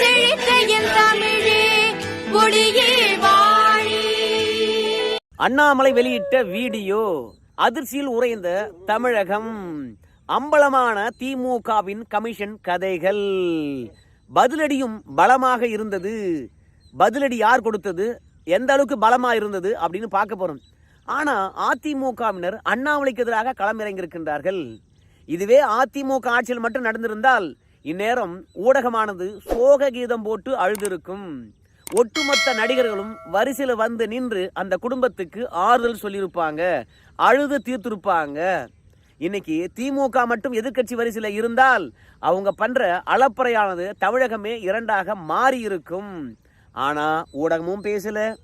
செழித்த என் தமிழே வாழி. அண்ணாமலை வெளியிட்ட வீடியோ அதிர்ச்சியில் உறைந்த தமிழகம். அம்பலமான திமுகவின் கமிஷன் கதைகள். பதிலடியும் பலமாக இருந்தது. பதிலடி யார் கொடுத்தது? எந்த அளவுக்கு பலமாக இருந்தது அப்படின்னு பார்க்க போறோம். ஆனால் அதிமுகவினர் அண்ணாமலைக்கு எதிராக களமிறங்கியிருக்கின்றார்கள். இதுவே அதிமுக ஆட்சியில் மட்டும் நடந்திருந்தால் இந்நேரம் ஊடகமானது சோக கீதம் போட்டு அழுதிருக்கும். ஒட்டுமொத்த நடிகர்களும் வரிசையில் வந்து நின்று அந்த குடும்பத்துக்கு ஆறுதல் சொல்லியிருப்பாங்க அழுது தீர்த்திருப்பாங்க. இன்னைக்கு திமுக மட்டும் எதிர்க்கட்சி வரிசையில் இருந்தால் அவங்க பண்ற அளப்பறையானது தமிழகமே இரண்டாக மாறி இருக்கும் ஆனா ஊடகமும் பேசல.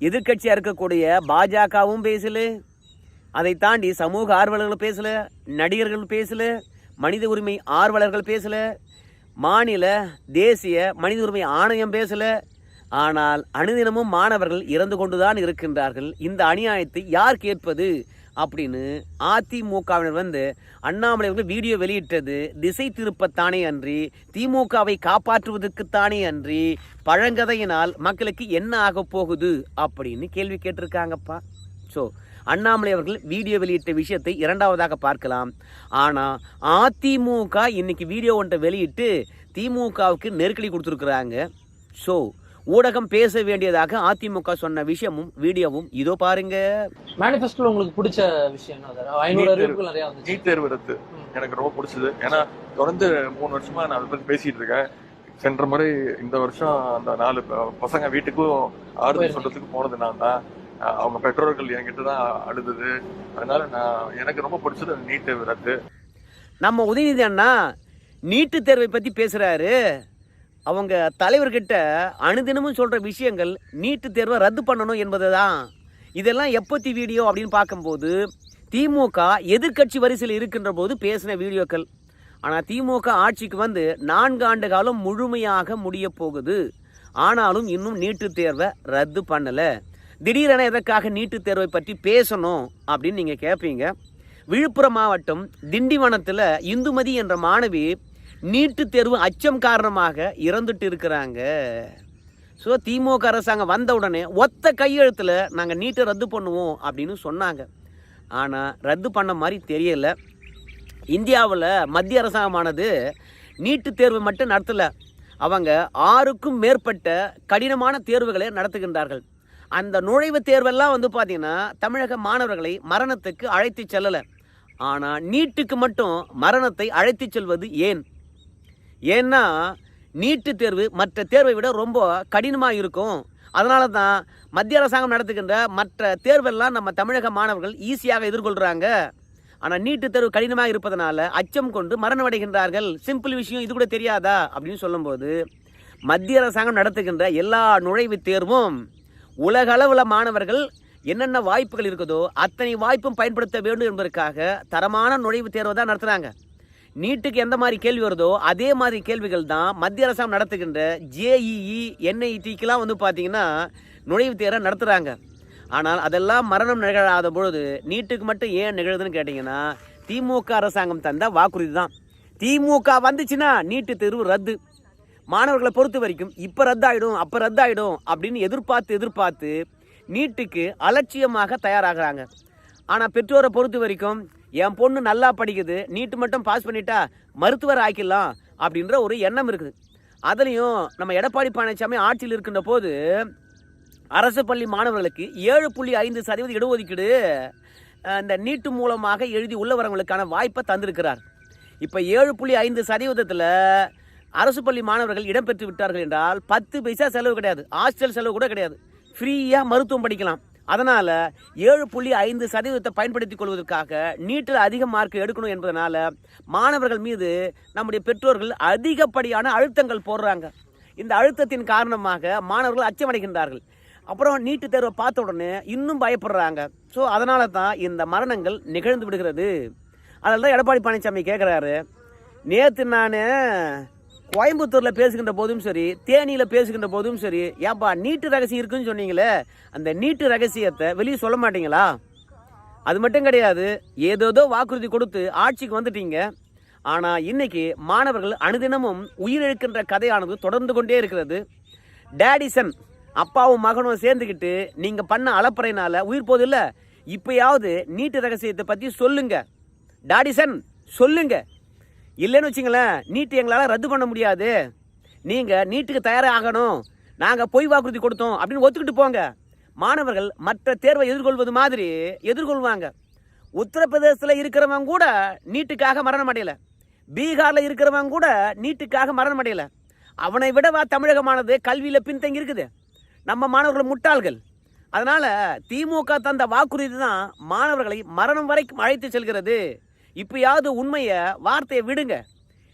எதிர்கட்சியாக இருக்கக்கூடிய பாஜகவும் பேசல. அதை தாண்டி சமூக ஆர்வலர்கள் பேசல நடிகர்கள் பேசல. மனித உரிமை ஆர்வலர்கள் பேசல மாநில தேசிய மனித உரிமை ஆணையம் பேசல. ஆனால் அனுதினமும் மாணவர்கள் இறந்து கொண்டுதான் இருக்கின்றார்கள். இந்த அநியாயத்தை யார் கேட்பது அப்படின்னு அதிமுகவினர் வந்து அண்ணாமலை அவர்கள் வீடியோ வெளியிட்டது. திசை திருப்பத்தானே அன்றி திமுகவை காப்பாற்றுவதற்குத்தானே அன்றி பழங்கதையினால் மக்களுக்கு என்ன ஆக போகுது அப்படின்னு கேள்வி கேட்டிருக்காங்கப்பா. ஸோ அண்ணாமலை அவர்கள் வீடியோ வெளியிட்ட விஷயத்தை இரண்டாவதாக பார்க்கலாம். ஆனால் அதிமுக இன்னைக்கு வீடியோ ஒன்றை வெளியிட்டு திமுகவுக்கு நெருக்கடி கொடுத்துருக்குறாங்க. ஸோ ஊடகம் பேச வேண்டியதாக அதிமுக சொன்ன விஷயமும் வீடியோவும் இதோ பாருங்க. மேனிஃபெஸ்டோல உங்களுக்கு பிடிச்ச விஷயம் நீட் தேர்வு. ரத்து. எனக்கு ரொம்ப பிடிச்சது. ஏன்னா தொடர்ந்து மூணு வருஷமா நான் அதை பத்தி பேசிட்டு இருக்கேன். சென்ற முறை இந்த வருஷம் அந்த நாலு பசங்க வீட்டுக்கும் ஆறுதல். சொல்றதுக்கு போனது நான் தான் அவங்க பெற்றோர்கள் என்கிட்ட தான் அழுதுது. அதனால நான் எனக்கு ரொம்ப பிடிச்சது நீட்டு நீட் தேர்வு ரத்து. நம்ம உதயநிதி அண்ணா நீட்டு தேர்வை பற்றி பேசுகிறாரு அவங்க தலைவர்கிட்ட அனுதினமும் சொல்கிற விஷயங்கள் நீட்டு தேர்வை ரத்து பண்ணணும் என்பது தான் இதெல்லாம் எப்பத்தி வீடியோ அப்படின்னு பார்க்கும்போது திமுக எதிர்க்கட்சி வரிசையில் இருக்கின்ற போது பேசின வீடியோக்கள். ஆனால் திமுக ஆட்சிக்கு வந்து நான்கு ஆண்டு காலம் முழுமையாக முடிய போகுது. ஆனாலும் இன்னும் நீட்டு தேர்வை ரத்து பண்ணலை. திடீரென எதற்காக நீட்டுத் தேர்வை பற்றி பேசணும் அப்படின்னு நீங்கள் கேட்பீங்க விழுப்புரம் மாவட்டம் திண்டிவனத்தில் இந்துமதி என்ற மாணவி நீட்டுத் தேர்வு அச்சம் காரணமாக இறந்துட்டு இருக்கிறாங்க ஸோ திமுக அரசாங்கம் வந்த உடனே ஒத்த கையெழுத்தில் நாங்கள் நீட்டை ரத்து பண்ணுவோம் அப்படின்னு சொன்னாங்க. ஆனால் ரத்து பண்ண மாதிரி தெரியல. இந்தியாவில் மத்திய அரசாங்கமானது நீட்டு தேர்வு மட்டும் நடத்தலை. அவங்க ஆறுக்கும் மேற்பட்ட கடினமான தேர்வுகளை நடத்துகின்றார்கள். அந்த நுழைவுத் தேர்வெல்லாம் வந்து பார்த்தீங்கன்னா தமிழக மாணவர்களை மரணத்துக்கு அழைத்து செல்லலை. ஆனால் நீட்டுக்கு மட்டும் மரணத்தை அழைத்து செல்வது ஏன்? ஏன்னா நீட்டு தேர்வு மற்ற தேர்வை விட ரொம்ப கடினமாக இருக்கும். அதனால தான் மத்திய அரசாங்கம் நடத்துகின்ற மற்ற தேர்வெல்லாம் நம்ம தமிழக மாணவர்கள் ஈஸியாக எதிர்கொள்கிறாங்க ஆனால் நீட்டு தேர்வு கடினமாக இருப்பதனால அச்சம் கொண்டு மரணமடைகின்றார்கள். சிம்பிள் விஷயம் இது கூட தெரியாதா? அப்படின்னு சொல்லும்போது மத்திய அரசாங்கம் நடத்துகின்ற எல்லா நுழைவுத் தேர்வும் உலக அளவில் மாணவர்கள் என்னென்ன வாய்ப்புகள் இருக்குதோ அத்தனை வாய்ப்பும் பயன்படுத்த வேண்டும் என்பதற்காக தரமான நுழைவுத் தேர்வை தான் நடத்துகிறாங்க நீட்டுக்கு எந்த மாதிரி கேள்வி வருதோ அதே மாதிரி கேள்விகள் தான் மத்திய அரசாங்கம் நடத்துகின்ற ஜேஇஇ என்ஐடிக்கெலாம் வந்து பார்த்தீங்கன்னா நுழைவுத் தேர்வை நடத்துகிறாங்க ஆனால் அதெல்லாம் மரணம் நிகழாத பொழுது நீட்டுக்கு மட்டும் ஏன் நிகழுதுன்னு கேட்டிங்கன்னா திமுக அரசாங்கம் தந்த வாக்குறுதி தான். திமுக வந்துச்சுன்னா நீட்டு தேர்வு ரத்து. மாணவர்களை பொறுத்த வரைக்கும் இப்போ ரத்தாயிடும் அப்போ ரத்தாயிடும் அப்படின்னு எதிர்பார்த்து எதிர்பார்த்து நீட்டுக்கு அலட்சியமாக தயாராகிறாங்க. ஆனால் பெற்றோரை பொறுத்த வரைக்கும் என் பொண்ணு நல்லா படிக்குது நீட்டு மட்டும் பாஸ் பண்ணிட்டா மருத்துவர் ஆக்கிடலாம் அப்படின்ற ஒரு எண்ணம் இருக்குது. அதுலேயும் நம்ம எடப்பாடி பழனிசாமி ஆட்சியில் இருக்கின்ற போது அரசு பள்ளி மாணவர்களுக்கு ஏழு புள்ளி ஐந்து சதவீத இடஒதுக்கீடு அஹ், இந்த நீட்டு மூலமாக எழுதி உள்ளவரவங்களுக்கான வாய்ப்பை தந்திருக்கிறார். இப்போ ஏழு புள்ளி ஐந்து சதவீதத்தில் அரசு பள்ளி மாணவர்கள் இடம்பெற்று விட்டார்கள் என்றால் பத்து பைசா செலவு கிடையாது. ஹாஸ்டல் செலவு கூட கிடையாது. ஃப்ரீயாக மருத்துவம் படிக்கலாம். அதனால் ஏழு புள்ளி ஐந்து சதவீதத்தை பயன்படுத்திக் கொள்வதற்காக நீட்டில் அதிக மார்க் எடுக்கணும் என்பதனால் மாணவர்கள் மீது நம்முடைய பெற்றோர்கள் அதிகப்படியான அழுத்தங்கள் போடுறாங்க. இந்த அழுத்தத்தின் காரணமாக மாணவர்கள் அச்சமடைகின்றார்கள். அப்புறம் நீட்டு தேர்வை பார்த்த உடனே இன்னும் பயப்படுறாங்க. ஸோ அதனால தான் இந்த மரணங்கள் நிகழ்ந்து விடுகிறது. அதில் தான் எடப்பாடி பழனிசாமி கேட்குறாரு நேற்று நான் கோயம்புத்தூரில் பேசுகின்ற போதும் சரி தேனியில் பேசுகின்ற போதும் சரி ஏன்பா நீட்டு ரகசியம் இருக்குன்னு சொன்னீங்களே அந்த நீட்டு ரகசியத்தை வெளியே சொல்ல மாட்டீங்களா? அது மட்டும் கிடையாது ஏதேதோ வாக்குறுதி கொடுத்து ஆட்சிக்கு வந்துட்டீங்க. ஆனால் இன்னைக்கு மாணவர்கள் அனுதினமும் உயிரிழக்கின்ற கதையானது தொடர்ந்து கொண்டே இருக்கிறது. டேடிசன் அப்பாவும் மகனும் சேர்ந்துக்கிட்டு நீங்கள் பண்ண அலப்பறையினால உயிர் போதில்ல இப்பயாவது நீட்டு ரகசியத்தை பற்றி சொல்லுங்க. டாடிசன் சொல்லுங்க. இல்லைன்னு வச்சுங்களேன் நீட்டு எங்களால் ரத்து பண்ண முடியாது. நீங்கள் நீட்டுக்கு தயாராகணும். நாங்கள் பொய் வாக்குறுதி கொடுத்தோம் அப்படின்னு ஒத்துக்கிட்டு போங்க. மாணவர்கள் மற்ற தேர்வை எதிர்கொள்வது மாதிரி எதிர்கொள்வாங்க. உத்தரப்பிரதேசத்தில் இருக்கிறவங்க கூட நீட்டுக்காக மரணம் அடையலை. பீகாரில் இருக்கிறவங்க கூட நீட்டுக்காக மரணம் அடையலை. அவனை விடவா தமிழகமானது கல்வியில் பின்தங்கி இருக்குது? நம்ம மாணவர்கள் முட்டாள்கள். அதனால் திமுக தந்த வாக்குறுதி தான் மாணவர்களை மரணம் வரைக்கும் அழைத்து செல்கிறது. இப்பயாவது உண்மையை வார்த்தையை விடுங்க.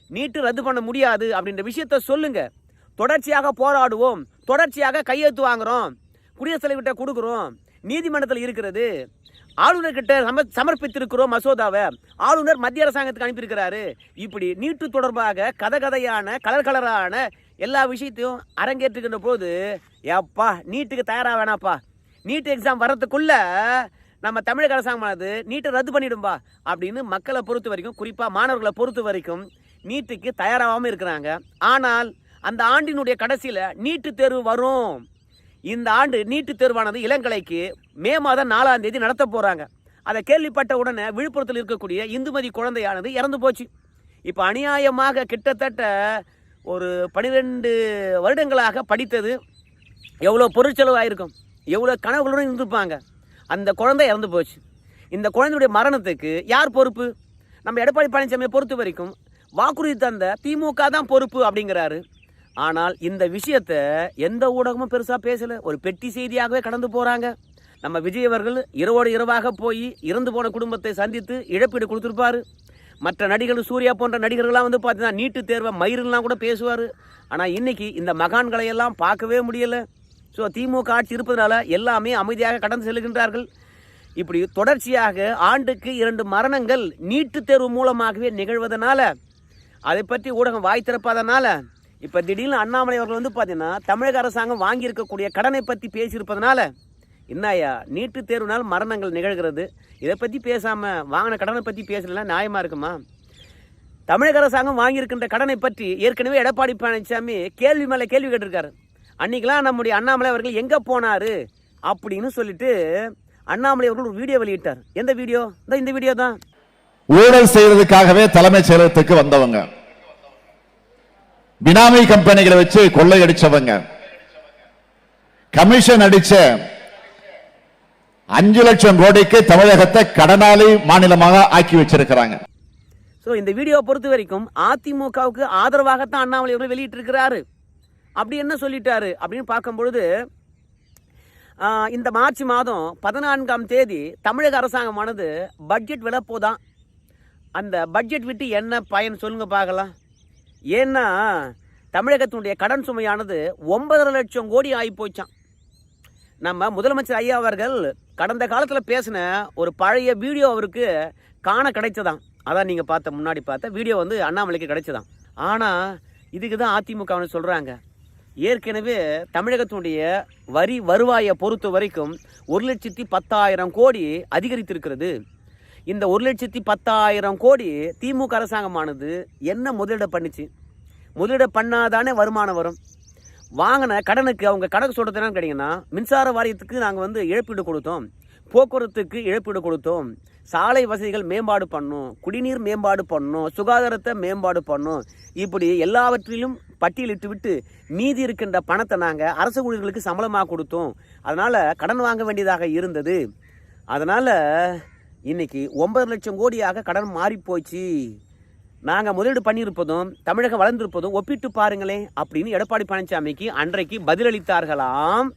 நீட்டு ரத்து பண்ண முடியாது அப்படின்ற விஷயத்த சொல்லுங்க. தொடர்ச்சியாக போராடுவோம். தொடர்ச்சியாக கையெழுத்து வாங்குறோம். குடியரசுத் தலைவர்கிட்ட கொடுக்குறோம். நீதிமன்றத்தில் இருக்கிறது. ஆளுநர்கிட்ட சம சமர்ப்பித்திருக்கிறோம் மசோதாவை. ஆளுநர் மத்திய அரசாங்கத்துக்கு அனுப்பியிருக்கிறாரு. இப்படி நீட்டு தொடர்பாக கதை கதையான கலர் கலரான எல்லா விஷயத்தையும் அரங்கேற்றுகின்ற போது ஏப்பா நீட்டுக்கு தயாராக வேணாப்பா. நீட் எக்ஸாம் வரத்துக்குள்ளே நம்ம தமிழக அரசாங்கமானது நீட்டை ரத்து பண்ணிடும்பா அப்படின்னு மக்களை பொறுத்த வரைக்கும் குறிப்பாக மாணவர்களை பொறுத்த வரைக்கும் நீட்டுக்கு தயாராகாமல் இருக்கிறாங்க. ஆனால் அந்த ஆண்டினுடைய கடைசியில் நீட்டு தேர்வு வரும். இந்த ஆண்டு நீட்டு தேர்வானது இளங்கலைக்கு மே மாதம் நாலாம் தேதி நடத்த போகிறாங்க அதை கேள்விப்பட்ட உடனே விழுப்புரத்தில் இருக்கக்கூடிய இந்துமதி குழந்தையானது இறந்து போச்சு. இப்போ அநியாயமாக கிட்டத்தட்ட ஒரு பனிரெண்டு வருடங்களாக படித்தது எவ்வளோ பொருட்செலவு ஆயிருக்கும். எவ்வளோ கனவுகளுடன் இருந்திருப்பாங்க. அந்த குழந்தை இறந்து போச்சு. இந்த குழந்தையுடைய மரணத்துக்கு யார் பொறுப்பு? நம்ம எடப்பாடி பழனிசாமியை பொறுத்த வரைக்கும் வாக்குறுதி தந்த திமுக தான் பொறுப்பு அப்படிங்கிறாரு. ஆனால் இந்த விஷயத்தை எந்த ஊடகமும் பெருசாக பேசலை. ஒரு பெட்டி செய்தியாகவே கடந்து போகிறாங்க நம்ம விஜய் அவர்கள் இரவோடு இரவாக போய் இறந்து போன குடும்பத்தை சந்தித்து இழப்பீடு கொடுத்துருப்பாரு. மற்ற நடிகர்கள் சூர்யா போன்ற நடிகர்கள்லாம் வந்து பார்த்தீங்கன்னா நீட்டு தேர்வை மயிரெல்லாம் கூட பேசுவார். ஆனால் இன்றைக்கி இந்த மகான்களை எல்லாம் பார்க்கவே முடியலை. ஸோ திமுக ஆட்சி இருப்பதனால எல்லாமே அமைதியாக கடந்து செல்கின்றார்கள். இப்படி தொடர்ச்சியாக ஆண்டுக்கு இரண்டு மரணங்கள் நீட்டுத் தேர்வு மூலமாகவே நிகழ்வதனால அதை பற்றி ஊடகம் வாய் திறப்பாதனால இப்போ திடீர்னு அண்ணாமலை அவர்கள் வந்து பார்த்தீங்கன்னா தமிழக அரசாங்கம் வாங்கியிருக்கக்கூடிய கடனை பற்றி பேசியிருப்பதனால என்னய்யா நீட்டு தேர்வுனால் மரணங்கள் நிகழ்கிறது. இதை பற்றி பேசாமல் வாங்கின கடனை பற்றி பேசலாம் நியாயமாக இருக்குமா? தமிழக அரசாங்கம் வாங்கியிருக்கின்ற கடனை பற்றி ஏற்கனவே எடப்பாடி பழனிசாமி கேள்வி மேலே கேள்வி கேட்டிருக்காரு. அன்னைக்கெல்லாம் நம்முடைய அண்ணாமலை அவர்கள் எங்கே போனார் அப்படின்னு சொல்லிட்டு அண்ணாமலை அவர்கள் ஒரு வீடியோ வெளியிட்டார். எந்த வீடியோ? இந்த இந்த வீடியோ தான். ஊழல் செய்யறதுக்காகவே தலைமைச் செயலகத்துக்கு வந்தவங்க. பினாமி கம்பெனிகளை வச்சு கொள்ளையடிச்சவங்க. கமிஷன் அடிச்ச அஞ்சு லட்சம் கோடிக்கு தமிழகத்தை கடனாளி மாநிலமாக ஆக்கி வச்சிருக்கிறாங்க. ஸோ இந்த வீடியோவை பொறுத்த வரைக்கும் அதிமுகவுக்கு ஆதரவாகத்தான் அண்ணாமலை அவர்கள் வெளியிட்டிருக்கிறாரு. அப்படி என்ன சொல்லிட்டாரு அப்படின்னு பார்க்கும்பொழுது இந்த மார்ச் மாதம் பதினான்காம் தேதி தமிழக அரசாங்கமானது பட்ஜெட் விழப்போதான் அந்த பட்ஜெட் விட்டு என்ன பயன் சொல்லுங்க பார்க்கலாம். ஏன்னா தமிழகத்தினுடைய கடன் சுமையானது ஒன்பதரை லட்சம் கோடி ஆகி போச்சான் நம்ம முதலமைச்சர் ஐயா அவர்கள் கடந்த காலத்தில் பேசின ஒரு பழைய வீடியோ அவருக்கு காண கிடைச்சதாம். அதான் நீங்கள் பார்த்த முன்னாடி பார்த்த வீடியோ வந்து அண்ணாமலைக்கு கிடைச்சதான் ஆனால் இதுக்கு தான் அதிமுகன்னு சொல்கிறாங்க ஏற்கனவே தமிழகத்தினுடைய வரி வருவாயை பொறுத்த வரைக்கும் ஒரு லட்சத்தி பத்தாயிரம் கோடி அதிகரித்திருக்கிறது. இந்த ஒரு லட்சத்தி பத்தாயிரம் கோடி திமுக அரசாங்கமானது என்ன முதலீடு பண்ணிச்சு? முதலீடு பண்ணாதானே வருமானம் வரும். வாங்கின கடனுக்கு அவங்க கணக்கு சொல்கிறது என்னன்னு கேட்டிங்கன்னா மின்சார வாரியத்துக்கு நாங்கள் வந்து இழப்பீடு கொடுத்தோம். போக்குவரத்துக்கு இழப்பீடு கொடுத்தோம். சாலை வசதிகள் மேம்பாடு பண்ணும் குடிநீர் மேம்பாடு பண்ணும் சுகாதாரத்தை மேம்பாடு பண்ணும். இப்படி எல்லாவற்றிலும் பட்டியலிட்டு விட்டு மீதி இருக்கின்ற பணத்தை நாங்கள் அரசு ஊழியர்களுக்கு சம்பளமாக கொடுத்தோம். அதனால் கடன் வாங்க வேண்டியதாக இருந்தது. அதனால் இன்னைக்கு ஒன்பது லட்சம் கோடியாக கடன் மாறி போச்சு நாங்கள் முதலீடு பண்ணியிருப்பதும் தமிழகம் வளர்ந்திருப்பதும் ஒப்பிட்டு பாருங்களேன் அப்படின்னு எடப்பாடி பழனிசாமிக்கு அன்றைக்கு பதிலளித்தார்களாம்.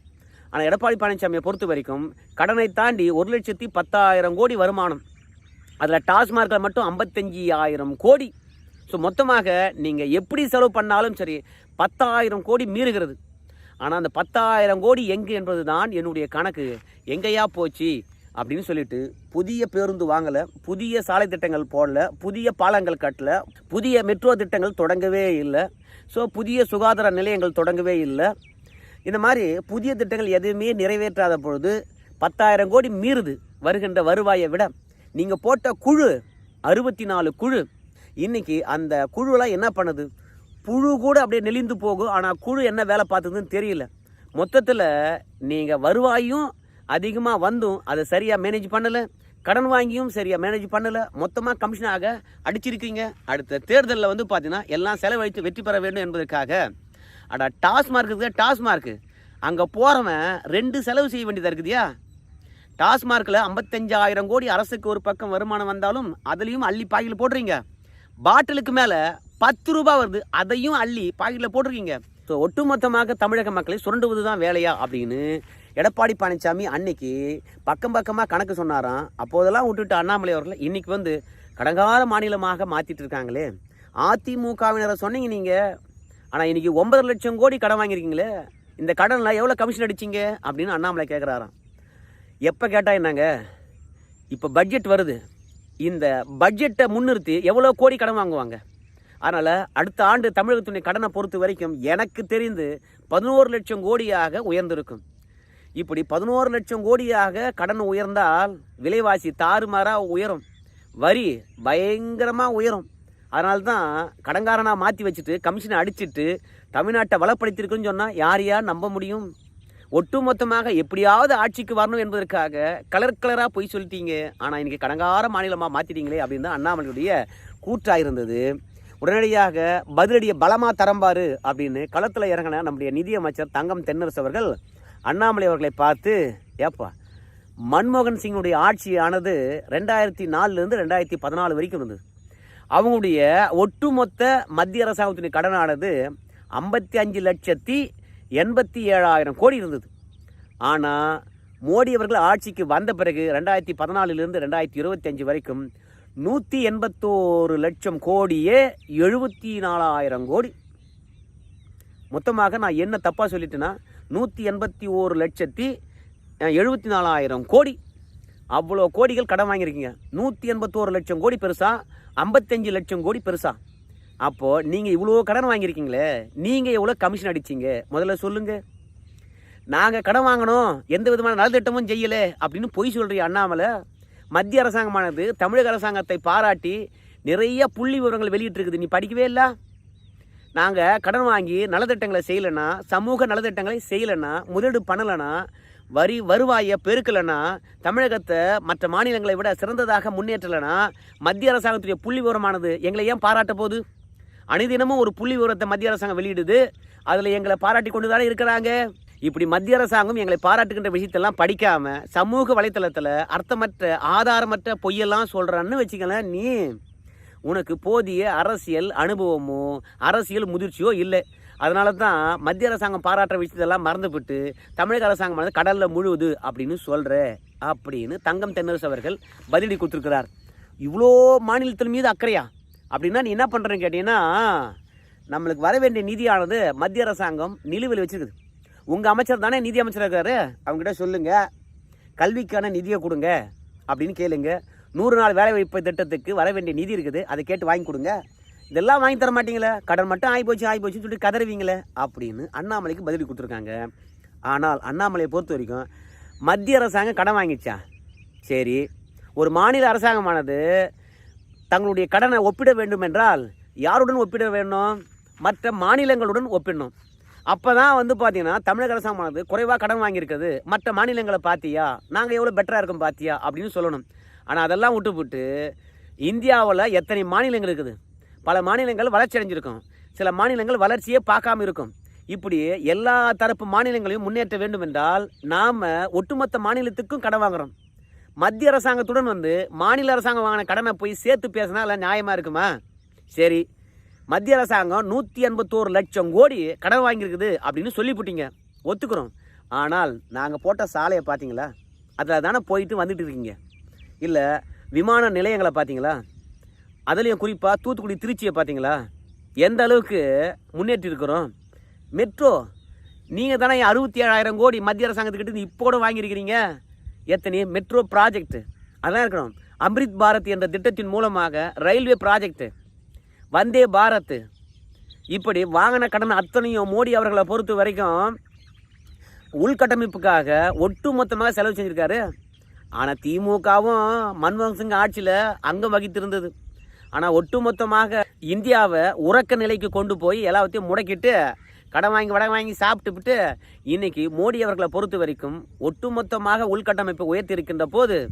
ஆனால் எடப்பாடி பழனிசாமியை பொறுத்த வரைக்கும் கடனை தாண்டி ஒரு லட்சத்தி பத்தாயிரம் கோடி வருமானம். அதில் டாஸ்மார்க்கில் மட்டும் ஐம்பத்தஞ்சி ஆயிரம் கோடி. ஸோ மொத்தமாக நீங்கள் எப்படி செலவு பண்ணாலும் சரி பத்தாயிரம் கோடி மீறுகிறது. ஆனால் அந்த பத்தாயிரம் கோடி எங்கே என்பது தான் என்னுடைய கணக்கு. எங்கேயா போச்சு அப்படின்னு சொல்லிட்டு புதிய பேருந்து வாங்கலை புதிய சாலை திட்டங்கள் போடல புதிய பாலங்கள் கட்டல புதிய மெட்ரோ திட்டங்கள் தொடங்கவே இல்லை. ஸோ புதிய சுகாதார நிலையங்கள் தொடங்கவே இல்லை. இந்த மாதிரி புதிய திட்டங்கள் எதுவுமே நிறைவேற்றாத பொழுது பத்தாயிரம் கோடி மீறுது வருகின்ற வருவாயை விட. நீங்கள் போட்ட குழு அறுபத்தி நாலு குழு இன்னைக்கு அந்த குழுலாம் என்ன பண்ணுது? புழு கூட அப்படியே நெளிந்து போகும். ஆனால் குழு என்ன வேலை பார்த்துதுன்னு தெரியல. மொத்தத்தில் நீங்கள் வருவாயும் அதிகமாக வந்தும் அதை சரியாக மேனேஜ் பண்ணலை. கடன் வாங்கியும் சரியாக மேனேஜ் பண்ணலை. மொத்தமாக கமிஷனாக அடிச்சிருக்கீங்க. அடுத்த தேர்தலில் வந்து பார்த்தீங்கன்னா எல்லாம் செலவழித்து வெற்றி பெற வேண்டும் என்பதற்காக அடா டாஸ்மார்க் இருக்குது டாஸ்மார்க்கு அங்கே போகிறவன் ரெண்டு செலவு செய்ய வேண்டியதாக இருக்குதுயா? டாஸ்மார்க்கில் ஐம்பத்தஞ்சாயிரம் கோடி அரசுக்கு ஒரு பக்கம் வருமானம் வந்தாலும் அதுலேயும் அள்ளி பாக்கில் போடுறீங்க பாட்டிலுக்கு மேலே பத்து ரூபாய் வருது அதையும் அள்ளி பாக்கெட்டில் போட்டிருக்கீங்க. ஸோ ஒட்டுமொத்தமாக தமிழக மக்களை சுரண்டுவது தான் வேலையா அப்படின்னு எடப்பாடி பழனிசாமி அன்னைக்கு பக்கம் பக்கமாக கணக்கு சொன்னாராம். அப்போதெல்லாம் விட்டுட்டு அண்ணாமலை அவர்கள் இன்னைக்கு வந்து கடங்கார மாநிலமாக மாற்றிட்டு இருக்காங்களே. அதிமுகவினரை சொன்னீங்க நீங்கள் ஆனால் இன்றைக்கி ஒன்பது லட்சம் கோடி கடன் வாங்கியிருக்கீங்களே இந்த கடனில் எவ்வளோ கமிஷன் அடிச்சீங்க? அப்படின்னு அண்ணாமலை கேட்குறாராம் எப்போ கேட்டால் என்னங்க? இப்போ பட்ஜெட் வருது. இந்த பட்ஜெட்டை முன்னிறுத்தி எவ்வளோ கோடி கடன் வாங்குவாங்க? அதனால் அடுத்த ஆண்டு தமிழகத்துடைய கடனை பொறுத்த வரைக்கும் எனக்கு தெரிந்து பதினோரு லட்சம் கோடியாக உயர்ந்திருக்கும். இப்படி பதினோரு லட்சம் கோடியாக கடன் உயர்ந்தால் விலைவாசி தாறுமாறாக உயரும். வரி பயங்கரமாக உயரும். அதனால தான் கடன்காரனாக மாற்றி வச்சுட்டு கமிஷனை அடிச்சிட்டு தமிழ்நாட்டை வளப்படுத்தியிருக்குன்னு சொன்னால் யார் யார் நம்ப முடியும்? ஒட்டுமொத்தமாக எப்படியாவது ஆட்சிக்கு வரணும் என்பதற்காக கலர் கலராக பொய் சொல்லிட்டீங்க. ஆனால் இன்றைக்கி கடங்கார மாநிலமாக மாற்றிட்டீங்களே அப்படின்னு தான் அண்ணாமலையுடைய கூற்றாக இருந்தது. உடனடியாக பதிலடியை பலமாக தரம்பாரு அப்படின்னு களத்தில் இறங்கின நம்முடைய நிதியமைச்சர் தங்கம் தென்னரசு அவர்கள் அண்ணாமலை அவர்களை பார்த்து ஏப்பா மன்மோகன் சிங்குடைய ஆட்சியானது ரெண்டாயிரத்தி நாலுலேருந்து ரெண்டாயிரத்தி பதினாலு வரைக்கும் இருந்தது. அவங்களுடைய ஒட்டுமொத்த மத்திய அரசாங்கத்தினுடைய கடனானது ஐம்பத்தி அஞ்சு லட்சத்தி எண்பத்தி ஏழாயிரம் கோடி இருந்தது. ஆனால் மோடி அவர்கள் ஆட்சிக்கு வந்த பிறகு ரெண்டாயிரத்தி பதினாலிலிருந்து ரெண்டாயிரத்தி இருபத்தஞ்சு வரைக்கும் நூற்றி எண்பத்தோரு லட்சம் கோடியே எழுபத்தி நாலாயிரம் கோடி. மொத்தமாக நான் என்ன தப்பாக சொல்லிட்டேன்னா நூற்றி எண்பத்தி ஓரு லட்சத்தி எழுபத்தி நாலாயிரம் கோடி. அவ்வளோ கோடிகள் கடன் வாங்கியிருக்கீங்க. நூற்றி எண்பத்தோரு லட்சம் கோடி பெருசா ஐம்பத்தஞ்சு லட்சம் கோடி பெருசா. அப்போது நீங்கள் இவ்வளோ கடன் வாங்கியிருக்கீங்களே நீங்கள் எவ்வளோ கமிஷன் அடிச்சிங்க? முதல்ல சொல்லுங்கள் நாங்கள் கடன் வாங்கினோம் எந்த விதமான நலத்திட்டமும் செய்யலை அப்படின்னு பொய் சொல்கிற அண்ணாமலை. மத்திய அரசாங்கமானது தமிழக அரசாங்கத்தை பாராட்டி நிறைய புள்ளி விவரங்கள் வெளியிட்டிருக்குது. நீ படிக்கவே இல்லை? நாங்கள் கடன் வாங்கி நலத்திட்டங்களை செய்யலைன்னா சமூக நலத்திட்டங்களை செய்யலைன்னா முதலீடு பண்ணலைன்னா வரி வருவாயை பெருக்கலைன்னா தமிழகத்தை மற்ற மாநிலங்களை விட சிறந்ததாக முன்னேற்றலைன்னா மத்திய அரசாங்கத்துடைய புள்ளி விவரமானது எங்களை ஏன் பாராட்ட போகுது? அனுதினமும் ஒரு புள்ளி விவரத்தை மத்திய அரசாங்கம் வெளியிடுது. அதில் எங்களை பாராட்டி கொண்டு தானே இருக்கிறாங்க. இப்படி மத்திய அரசாங்கம் எங்களை பாராட்டுகின்ற விஷயத்தெல்லாம் படிக்காம சமூக வலைத்தளத்தில் அர்த்தமற்ற ஆதாரமற்ற பொய்யெல்லாம் சொல்கிறான்னு வச்சுக்கலாம் நீ. உனக்கு போதிய அரசியல் அனுபவமோ அரசியல் முதிர்ச்சியோ இல்லை. அதனால தான் மத்திய அரசாங்கம் பாராட்டுற விஷயத்தெல்லாம் மறந்துவிட்டு தமிழக அரசாங்கம் வந்து கடலில் முழுவது அப்படின்னு சொல்கிற அப்படின்னு தங்கம் தென்னரசு அவர்கள் பதிலடி கொடுத்துருக்கிறார். இவ்வளோ மாநிலத்தின் மீது அக்கறையா? அப்படின்னா நீ என்ன பண்ணுறேன்னு கேட்டீங்கன்னா நம்மளுக்கு வர வேண்டிய நிதியானது மத்திய அரசாங்கம் நிலுவையில் வச்சுருக்குது. உங்கள் அமைச்சர் தானே நிதி அமைச்சர் இருக்காரு? அவங்ககிட்ட சொல்லுங்கள் கல்விக்கான நிதியை கொடுங்க அப்படின்னு கேளுங்க. நூறு நாள் வேலை வாய்ப்பு திட்டத்துக்கு வர வேண்டிய நிதி இருக்குது. அதை கேட்டு வாங்கி கொடுங்க. இதெல்லாம் வாங்கி தர மாட்டீங்களே? கடன் மட்டும் ஆகி போச்சு ஆகி போச்சுன்னு சொல்லிட்டு கதறுவீங்களே? அப்படின்னு அண்ணாமலைக்கு பதிலடி கொடுத்துருக்காங்க. ஆனால் அண்ணாமலையை பொறுத்த வரைக்கும் மத்திய அரசாங்கம் கடன் வாங்கிச்சா? சரி. ஒரு மாநில அரசாங்கமானது தங்களுடைய கடனை ஒப்பிட வேண்டும் என்றால் யாருடன் ஒப்பிட வேண்டும்? மற்ற மாநிலங்களுடன் ஒப்பிடணும். அப்போ தான் வந்து பார்த்தீங்கன்னா தமிழக அரசாங்கமானது குறைவாக கடன் வாங்கியிருக்குது. மற்ற மாநிலங்களை பார்த்தியா நாங்கள் எவ்வளோ பெட்டராக இருக்கோம் பார்த்தியா அப்படின்னு சொல்லணும். ஆனால் அதெல்லாம் விட்டுவிட்டு இந்தியாவில் எத்தனை மாநிலங்கள் இருக்குது? பல மாநிலங்கள் வளர்ச்சி அடைஞ்சிருக்கும். சில மாநிலங்கள் வளர்ச்சியே பார்க்காம இருக்கும். இப்படி எல்லா தரப்பு மாநிலங்களையும் முன்னேற்ற வேண்டும் என்றால் நாம் ஒட்டுமொத்த மாநிலத்துக்கும் கடன் வாங்குறோம். மத்திய அரசாங்கத்துடன் வந்து மாநில அரசாங்கம் வாங்கின கடனை போய் சேர்த்து பேசினா எல்லாம் நியாயமாக இருக்குமா? சரி. மத்திய அரசாங்கம் நூற்றி எண்பத்தோரு லட்சம் கோடி கடன் வாங்கியிருக்குது அப்படின்னு சொல்லிவிட்டீங்க ஒத்துக்கிறோம். ஆனால் நாங்கள் போட்ட சாலையை பார்த்தீங்களா அதில் தானே போயிட்டு வந்துட்டு இருக்கீங்க. இல்லை விமான நிலையங்களை பார்த்தீங்களா அதுலேயும் குறிப்பாக தூத்துக்குடி திருச்சியை பார்த்தீங்களா எந்த அளவுக்கு முன்னேற்றி இருக்கிறோம்? மெட்ரோ நீங்கள் தானே அறுபத்தி ஏழாயிரம் கோடி மத்திய அரசாங்கத்துக்கிட்ட இப்போ கூட வாங்கியிருக்கிறீங்க? எத்தனை? Metro project. அதெல்லாம் இருக்கணும். அம்ரித் பாரத் என்ற திட்டத்தின் மூலமாக ரயில்வே ப்ராஜெக்ட். வந்தே பாரத். இப்படி வாங்கின கடன் அத்தனையும் மோடி அவர்களை பொறுத்த வரைக்கும் உள்கட்டமைப்புக்காக ஒட்டுமொத்தமாக செலவு செஞ்சுருக்காரு. ஆனால் திமுகவும் மன்மோகன் சிங் ஆட்சியில் அங்கம் வகித்திருந்தது. ஆனால் ஒட்டுமொத்தமாக இந்தியாவை உறக்க நிலைக்கு கொண்டு போய் எல்லாத்தையும் முடக்கிட்டு கடன் வாங்கி வடை வாங்கி சாப்பிட்டுவிட்டு இன்னைக்கு மோடி அவர்களை பொறுத்த வரைக்கும் ஒட்டுமொத்தமாக உள்கட்டமைப்பை உயர்த்தி இருக்கின்ற போது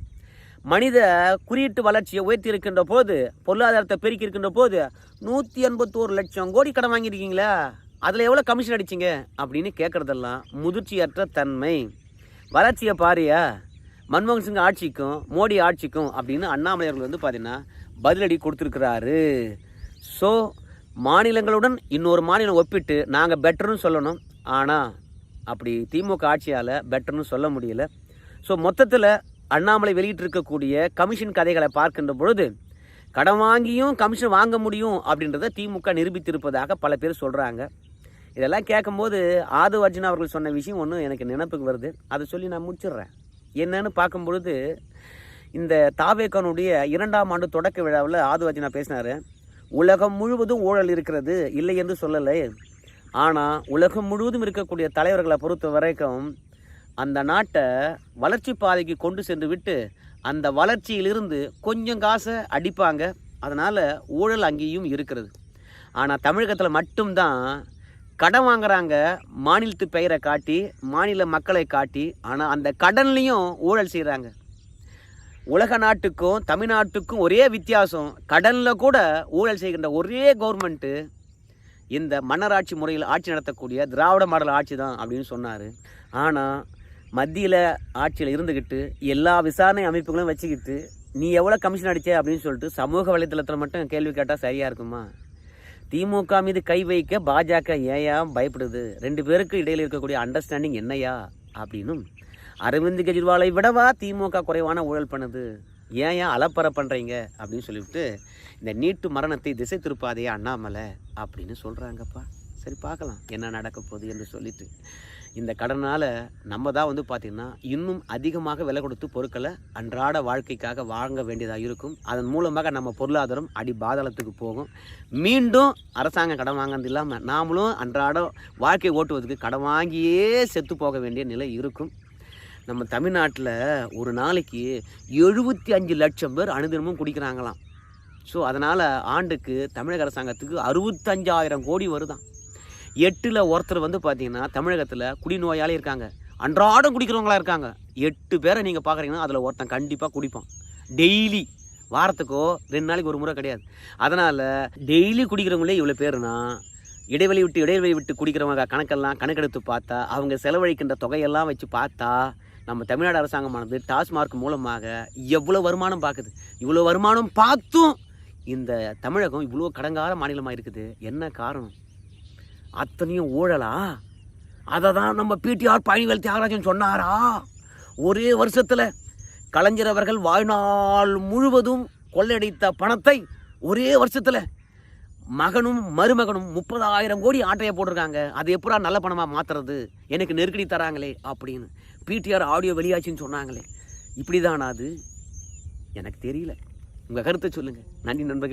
மனித குறியீட்டு வளர்ச்சியை உயர்த்தி இருக்கின்ற போது பொருளாதாரத்தை பெருக்கி இருக்கின்ற போது நூற்றி எண்பத்தோரு லட்சம் கோடி கடன் வாங்கியிருக்கீங்களா அதில் எவ்வளோ கமிஷன் அடிச்சிங்க அப்படின்னு கேட்குறதெல்லாம் முதிர்ச்சியற்ற தன்மை. வளர்ச்சியை பாரியா மன்மோகன் சிங் ஆட்சிக்கும் மோடி ஆட்சிக்கும் அப்படின்னு அண்ணாமலையர்கள் வந்து பார்த்தீங்கன்னா பதிலடி கொடுத்துருக்கிறாரு. ஸோ மாநிலங்களுடன் இன்னொரு மாநிலம் ஒப்பிட்டு நாங்கள் பெட்டர்னு சொல்லணும். ஆனால் அப்படி திமுக ஆட்சியால் பெட்டர்னு சொல்ல முடியல. ஸோ மொத்தத்தில் அண்ணாமலை வெளியிட்டிருக்கக்கூடிய கமிஷன் கதைகளை பார்க்கின்ற பொழுது கடன் வாங்கியும் கமிஷன் வாங்க முடியும் அப்படின்றத திமுக நிரூபித்திருப்பதாக பல பேர் சொல்கிறாங்க இதெல்லாம் கேட்கும்போது ஆது அர்ஜுன் அவர்கள் சொன்ன விஷயம் ஒன்று எனக்கு நினப்புக்கு வருது. அதை சொல்லி நான் முடிச்சிடுறேன். என்னன்னு பார்க்கும் பொழுது இந்த தாவேக்கனுடைய இரண்டாம் ஆண்டு தொடக்க விழாவில் ஆதிவாஜினா அர்ஜுனா பேசினார் உலகம் முழுவதும் ஊழல் இருக்கிறது இல்லை என்று சொல்லலை. ஆனால் உலகம் முழுவதும் இருக்கக்கூடிய தலைவர்களை பொறுத்த வரைக்கும் அந்த நாட்டை வளர்ச்சி பாதைக்கு கொண்டு சென்று விட்டு அந்த வளர்ச்சியிலிருந்து கொஞ்சம் காசை அடிப்பாங்க. அதனால் ஊழல் அங்கேயும் இருக்கிறது. ஆனால் தமிழகத்தில் மட்டும்தான் கடன் வாங்குறாங்க மாநிலத்து பெயரை காட்டி மாநில மக்களை காட்டி ஆனால் அந்த கடன்லேயும் ஊழல் செய்கிறாங்க உலக நாட்டுக்கும் தமிழ்நாட்டுக்கும் ஒரே வித்தியாசம் கடனில் கூட ஊழல் செய்கின்ற ஒரே கவர்மெண்ட்டு இந்த மன்னராட்சி முறையில் ஆட்சி நடத்தக்கூடிய திராவிட மாடல் ஆட்சி தான் அப்படின்னு சொன்னார். ஆனால் மத்தியில் ஆட்சியில் இருந்துக்கிட்டு எல்லா விசாரணை அமைப்புகளும் வச்சுக்கிட்டு நீ எவ்வளோ கமிஷன் அடிச்ச அப்படின்னு சொல்லிட்டு சமூக வலைத்தளத்தில் மட்டும் கேள்வி கேட்டால் சரியாக இருக்குமா? திமுக மீது கை வைக்க பாஜக ஏயா பயப்படுது? ரெண்டு பேருக்கு இடையில் இருக்கக்கூடிய அண்டர்ஸ்டாண்டிங் என்னையா? அப்படின்னும் அரவிந்த் கெஜ்ரிவாலை விடவா திமுக குறைவான ஊழல் பண்ணுது? ஏன் ஏன் அலப்பற பண்ணுறீங்க அப்படின்னு சொல்லிவிட்டு இந்த நீட்டு மரணத்தை திசை திருப்பாதையா அண்ணாமலை அப்படின்னு சொல்கிறாங்கப்பா சரி பார்க்கலாம் என்ன நடக்க போகுது என்று சொல்லிட்டு. இந்த கடனால் நம்ம தான் வந்து பார்த்திங்கன்னா இன்னும் அதிகமாக விலை கொடுத்து பொருட்களை அன்றாட வாழ்க்கைக்காக வாங்க வேண்டியதாக இருக்கும். அதன் மூலமாக நம்ம பொருளாதாரம் அடி பாதாளத்துக்கு போகும். மீண்டும் அரசாங்கம் கடன் வாங்கினது இல்லாமல் நாமளும் அன்றாட வாழ்க்கை ஓட்டுவதற்கு கடன் வாங்கியே செத்து போக வேண்டிய நிலை இருக்கும். நம்ம தமிழ்நாட்டில் ஒரு நாளைக்கு எழுபத்தி அஞ்சு லட்சம் பேர் அனுதினமும் குடிக்கிறாங்களாம். ஸோ அதனால் ஆண்டுக்கு தமிழக அரசாங்கத்துக்கு அறுபத்தஞ்சாயிரம் கோடி வருதான் எட்டில் ஒருத்தர் வந்து பார்த்தீங்கன்னா தமிழகத்தில் குடிநோயாளி இருக்காங்க. அன்றாடம் குடிக்கிறவங்களா இருக்காங்க. எட்டு பேரை நீங்கள் பார்க்குறீங்கன்னா அதில் ஒருத்தன் கண்டிப்பாக குடிப்பான். டெய்லி வாரத்துக்கோ ரெண்டு நாளைக்கு ஒரு முறை கிடையாது. அதனால் டெய்லி குடிக்கிறவங்களே இவ்வளோ பேருனா இடைவெளி விட்டு இடைவெளி விட்டு குடிக்கிறவங்க கணக்கெல்லாம் கணக்கெடுத்து பார்த்தா அவங்க செலவழிக்கின்ற தொகையெல்லாம் வச்சு பார்த்தா நம்ம தமிழ்நாடு அரசாங்கமானது டாஸ்மார்க் மூலமாக எவ்வளோ வருமானம் பார்க்குது இவ்வளோ வருமானம் பார்த்தும் இந்த தமிழகம் இவ்வளோ கடங்கார மாநிலமாக இருக்குது. என்ன காரணம்? அத்தனையும் ஊழலா? அதை தான் நம்ம பிடிஆர் பழனிவேல் தியாகராஜன் சொன்னாரா? ஒரே வருஷத்தில் கலைஞர் அவர்கள் வாழ்நாள் முழுவதும் கொள்ளையடித்த பணத்தை ஒரே வருஷத்தில் மகனும் மருமகனும் முப்பதாயிரம் கோடி ஆட்டையை போட்டிருக்காங்க. அது எப்படா நல்ல பணமாக மாற்றுறது எனக்கு நெருக்கடி தராங்களே அப்படின்னு. பிடிஆர் ஆடியோ வெளியாச்சுன்னு சொன்னாங்களே. இப்படி அது? எனக்கு தெரியல. உங்கள் கருத்தை சொல்லுங்கள் நன்றி நண்பர்கள்.